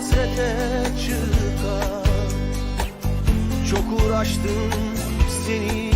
hasrete çıkar. Çok uğraştım seni.